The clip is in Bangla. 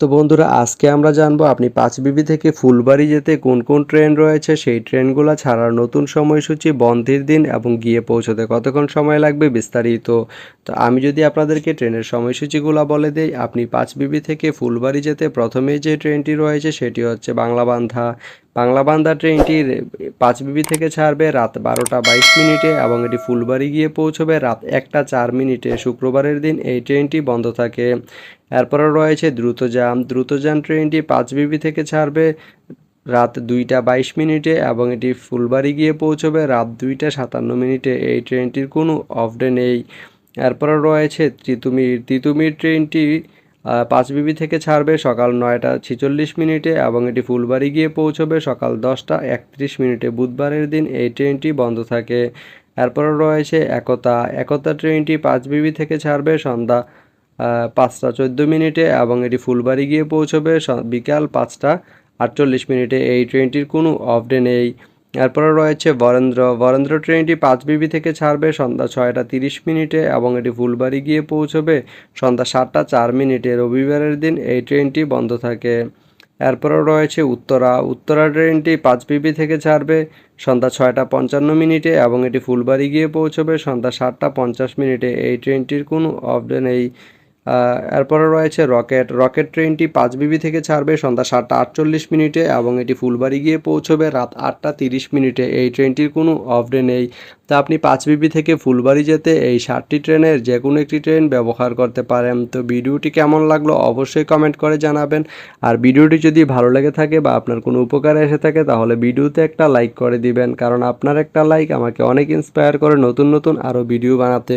তো বন্ধুরা, আজকে আমরা জানব আপনি পাঁচবিবি থেকে ফুলবাড়ি যেতে কোন কোন ট্রেন রয়েছে? সেই ট্রেনগুলো ছাড়ার নতুন সময়সূচি, বন্ধের দিন এবং গিয়ে পৌঁছতে কতক্ষণ সময় লাগবে বিস্তারিত? তো আমি যদি আপনাদেরকে ট্রেনের সময়সূচিগুলো বলে দিই, আপনি পাঁচবিবি থেকে ফুলবাড়ি যেতে প্রথমেই যে ট্রেনটি রয়েছে সেটি হচ্ছে বাংলাবান্ধা। বাংলাবান্ধা ট্রেনটির পাঁচবিবি থেকে ছাড়বে রাত বারোটা বাইশ মিনিটে এবং এটি ফুলবাড়ি গিয়ে পৌঁছবে রাত একটা চার মিনিটে। শুক্রবারের দিন এই ট্রেনটি বন্ধ থাকে। এরপরে রয়েছে দ্রুতযান। দ্রুতযান ট্রেনটি পাঁচবিবি থেকে ছাড়বে রাত দুইটা বাইশ মিনিটে এবং এটি ফুলবাড়ি গিয়ে পৌঁছবে রাত দুইটা সাতান্ন মিনিটে। এই ট্রেনটির কোনো অফ ডে নেই। এরপরে রয়েছে তিতুমির। তিতুমির ট্রেনটি পাঁচবিবি থেকে ছাড়বে সকাল নয়টা ছেচল্লিশ মিনিটে এবং এটি ফুলবাড়ি গিয়ে পৌঁছবে সকাল দশটা একত্রিশ মিনিটে। বুধবারের দিন এই ট্রেনটি বন্ধ থাকে। এরপরে রয়েছে একতা। একতা ট্রেনটি পাঁচ বিবি থেকে ছাড়বে সন্ধ্যা পাঁচটা চোদ্দ মিনিটে এবং এটি ফুলবাড়ি গিয়ে পৌঁছবে বিকাল পাঁচটা আটচল্লিশ মিনিটে। এই ট্রেনটির কোনো অফ ডে নেই। এরপরে রয়েছে বরেন্দ্র। বরেন্দ্র ট্রেনটি পাঁচ পাঁচবিবি থেকে ছাড়বে সন্ধ্যা ছয়টা তিরিশ মিনিটে এবং এটি ফুলবাড়ি গিয়ে পৌঁছবে সন্ধ্যা সাতটা চার মিনিটে। রবিবারের দিন এই ট্রেনটি বন্ধ থাকে। এরপরেও রয়েছে উত্তরা। উত্তরা ট্রেনটি পাঁচ পাঁচবিবি থেকে ছাড়বে সন্ধ্যা ছয়টা পঞ্চান্ন মিনিটে এবং এটি ফুলবাড়ি গিয়ে পৌঁছবে সন্ধ্যা সাতটা পঞ্চাশ মিনিটে। এই ট্রেনটির কোনো অফ নেই। এরপরে রয়েছে রকেট। রকেট ট্রেনটি পাঁচ বিবি থেকে ছাড়বে সন্ধ্যা সাতটা আটচল্লিশ মিনিটে এবং এটি ফুলবাড়ি গিয়ে পৌঁছবে রাত আটটা তিরিশ মিনিটে। এই ট্রেনটির কোনো অফ ডে নেই। তা আপনি পাঁচ বিবি থেকে ফুলবাড়ি যেতে এই সাতটি ট্রেনের যে কোনো একটি ট্রেন ব্যবহার করতে পারেন। তো ভিডিওটি কেমন লাগল অবশ্যই কমেন্ট করে জানাবেন। আর ভিডিওটি যদি ভালো লেগে থাকে বা আপনার কোনো উপকারে এসে থাকে, তাহলে ভিডিওতে একটা লাইক করে দিবেন। কারণ আপনার একটা লাইক আমাকে অনেক ইন্সপায়ার করে নতুন নতুন আরও ভিডিও বানাতে।